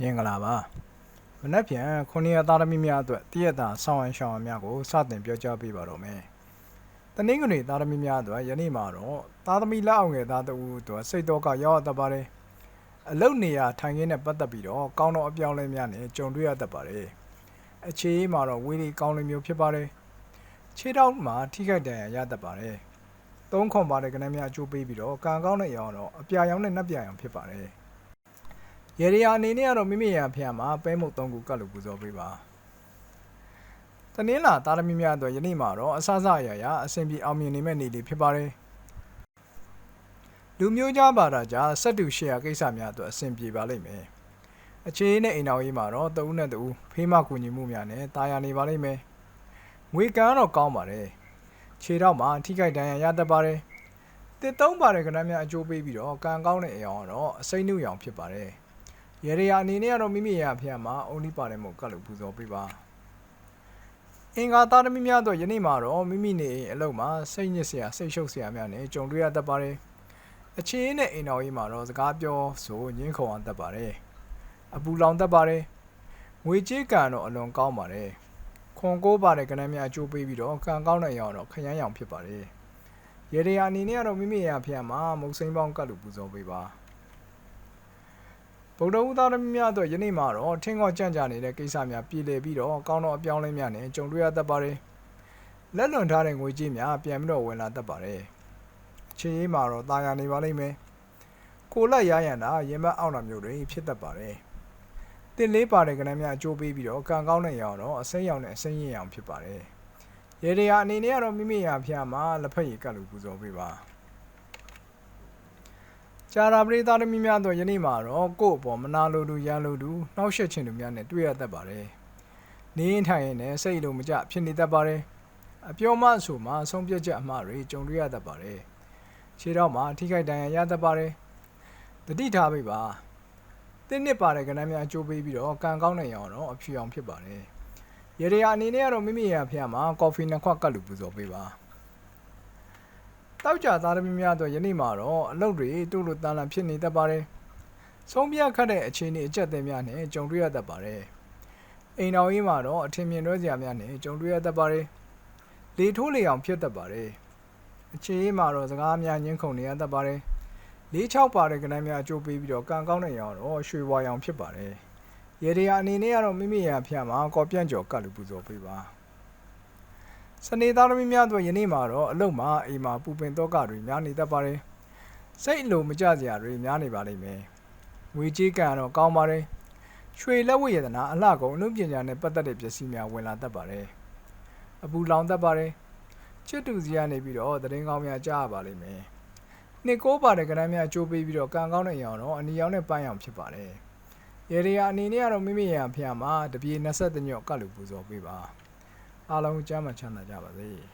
မင်္ဂလာပါမနက်ဖြန်ခုနှစ်ရက်သားသမီးများအတွက်တည့်ရတာဆောင်းရန်ရှောင်းရန်များကိုစတင်ပြောကြားပေးပါတော့မယ်တနင်္ဂနွေသားသမီးများအတွက်ယနေ့မှာတော့သားသမီးလက်အောင်ငယ်သားတဦးအတွက်စိတ်တော့ကရောက်ရတတ်ပါတယ်အလုတ်နေရာထိုင်ခင်းနဲ့ပတ်သက်ပြီးတော့ကောင်းတော့အပြောင်းလဲများနဲ့ကြုံတွေ့ရတတ်ပါတယ်အခြေအေးမှာတော့ဝေးလေးကောင်းလေးမျိုးဖြစ်ပါတယ်ခြေထောက်မှာထိခိုက်ဒဏ်ရာရတတ်ပါတယ်သုံးခွန်ပါတဲ့ကနန်းများအကျိုးပေးပြီးတော့ကံကောင်းတဲ့အရောင်တော့အပြာရောင်နဲ့နှက်ပြာရောင်ဖြစ်ပါတယ် ရေရီယာအနေနဲ့ကတော့မိမိရဖျက်မှာပဲမုတ်သုံးခုကတ်လို့ပူဇော်ပေးပါတနင်္လာသားသမီးများအတွက်ယနေ့မှာတော့အဆအဆအရာရာအစဉ်ပြေအောင်မြင်နေမဲ့နေ့လေးဖြစ်ပါတယ်လူမျိုးကြားဘာသာကြားစက်တူရှေ့ရကိစ္စများအတွက်အစဉ်ပြေပါလိမ့်မယ်အခြေအနေနဲ့အိမ်တော်ရေးမှာတော့တဦးနဲ့တဦးဖေးမကူညီမှုများနဲ့တာယာနေပါလိမ့်မယ်ငွေကန်းတော့ကောင်းပါတယ်ခြေတော့မှာထိခိုက်ဒဏ်ရာရတတ်ပါတယ်တစ်သုံးပါတဲ့ကဏ္ဍများအကျိုးပေးပြီးတော့ကံကောင်းတဲ့အရောင်ကတော့အစိမ့်နှုတ်ရောင်ဖြစ်ပါတယ် ရေရီယာအနေနဲ့ကတော့မိမိရဖျက်မှာအုံလိပါတယ်မို့ကတ်လို့ပူဇော်ပေးပါအင်္ဂါသားသမီးများတော့ယနေ့မှာတော့မိမိနေအိမ်အလုပ်မှာစိတ်ညစ်စရာစိတ်ရှုပ်စရာများနဲ့ကြုံတွေ့ရတတ်ပါတယ်အချင်းနဲ့အိမ်တော်ကြီးမှာတော့စကားပြောဆိုညင်းခုန်အောင်တတ်ပါတယ်အပူလောင်တတ်ပါတယ်ငွေကြေးကံတော့အလွန်ကောင်းပါတယ်ခွန်ကိုးပါတဲ့ကဏ္ဍများအကျိုးပေးပြီးတော့ကံကောင်းတဲ့ရောင်တော့ခရမ်းရောင်ဖြစ်ပါတယ်ရေရီယာအနေနဲ့ကတော့မိမိရဖျက်မှာမုတ်စိမ်းပေါင်းကတ်လို့ပူဇော်ပေးပါ ဗုဒ္ဓဦးသားသမီးများအတွက်ယနေ့မှာတော့ထင်းကောကြံ့ကြနေတဲ့ကိစ္စများပြည်လည်ပြီးတော့ကောင်းတော့အပြောင်းလဲများနဲ့ကြုံတွေ့ရတတ်ပါတယ်။လက်လွန်ထားတဲ့ငွေကြေးများပြန်ပြီးတော့ဝင်လာတတ်ပါတယ်။အခြေရေးမှာတော့တာယာနေပါလိမ့်မယ်။ကိုလက်ရရန်တာရင်မအောင်တာမျိုးတွေဖြစ်တတ်ပါတယ်။တင်လေးပါတဲ့ကဏ္ဍများအကျိုးပေးပြီးတော့ကံကောင်းတဲ့ရောင်တော့အစိမ်းရောင်နဲ့အစိမ်းရည်ရောင်ဖြစ်ပါတယ်။ရေဒီယာအနေနဲ့ကတော့မိမိရာဖျားမှာလက်ဖက်ရည်ကတ်လို့ပူဇော်ပေးပါ။ ကြာရာပရိသတ်သမီးများတို့ယနေ့မှာတော့ကိုယ့်အပေါ်မနာလိုသူရန်လိုသူနှောက်ယှက်ခြင်းတို့များနဲ့တွေ့ရတတ်ပါတယ်။နေရင်ထိုင်ရင်လည်းစိတ်လိုမကျဖြစ်နေတတ်ပါတယ်။အပြောမှအဆိုမှဆုံးဖြတ်ချက်အမှားတွေကြုံတွေ့ရတတ်ပါတယ်။ခြေတော့မှာထိခိုက်ဒဏ်ရာရတတ်ပါတယ်။တတိထားပေးပါ။တင်းနစ်ပါတဲ့ကဏ္ဍများအကျိုးပေးပြီးတော့ကံကောင်းတဲ့ရောင်တော့အဖြူရောင်ဖြစ်ပါတယ်။ရေရအနေနဲ့ကတော့မိမိရာဖျားမှာကော်ဖီနှစ်ခွက်ကတ်လူပူဇော်ပေးပါ။ တောက်ကြသားသမီးများတော့ယနေ့မှာတော့အလုပ်တွေတူလို့တန်လန်ဖြစ်နေတတ်ပါတယ်။ဆုံးပြခတ်တဲ့အခြေအနေအကျက်အသေးများနဲ့ကြုံတွေ့ရတတ်ပါတယ်။အိမ်တော်ကြီးမှာတော့အထင်မြင်လွဲစရာများနဲ့ကြုံတွေ့ရတတ်ပါတယ်။လေထိုးလေအောင်ဖြစ်တတ်ပါတယ်။အခြေအေးမှာတော့စကားများညှင်းခုန်နေရတတ်ပါတယ်။လေးချောက်ပါတဲ့ကဏ္ဍများအကျိုးပေးပြီးတော့ကံကောင်းတဲ့ရောင်တော့ရွှေဝါရောင်ဖြစ်ပါတယ်။ရေဒီယာအနေနဲ့ကတော့မိမိရာဖျားမှာကော်ပြန့်ကျော်ကတ်လူပူဇော်ပေးပါ။ စနေသားသမီးများတို့ယနေ့မှာတော့အလုတ်မှာအိမ်မှာပူပင်တော့ကတွေများနေတတ်ပါတယ်။စိတ်အလိုမကျစရာတွေများနေပါလိမ့်မယ်။ငွေကြေးကံတော့ကောင်းပါတယ်။ရွှေလက်ဝတ်ရတနာအလှကုန်အမှုပညာနဲ့ပတ်သက်တဲ့ပစ္စည်းများဝင်လာတတ်ပါတယ်။အပူလောင်တတ်ပါတယ်။ချစ်တူစီကနေပြီးတော့သတင်းကောင်းများကြားရပါလိမ့်မယ်။နှစ်ကိုးပါတဲ့ကဏ္ဍများအကျိုးပေးပြီးတော့ကံကောင်းတဲ့ရောင်တော့အနီရောင်နဲ့ပန်းရောင်ဖြစ်ပါတယ်။ရေရီယာအနေနဲ့ကတော့မိမိရန်ဖျားမှာတပြေ23ညော့ကတ်လူပူဇော်ပေးပါ။ အားလုံးကျမ်းမှချမ်းသာကြပါစေ။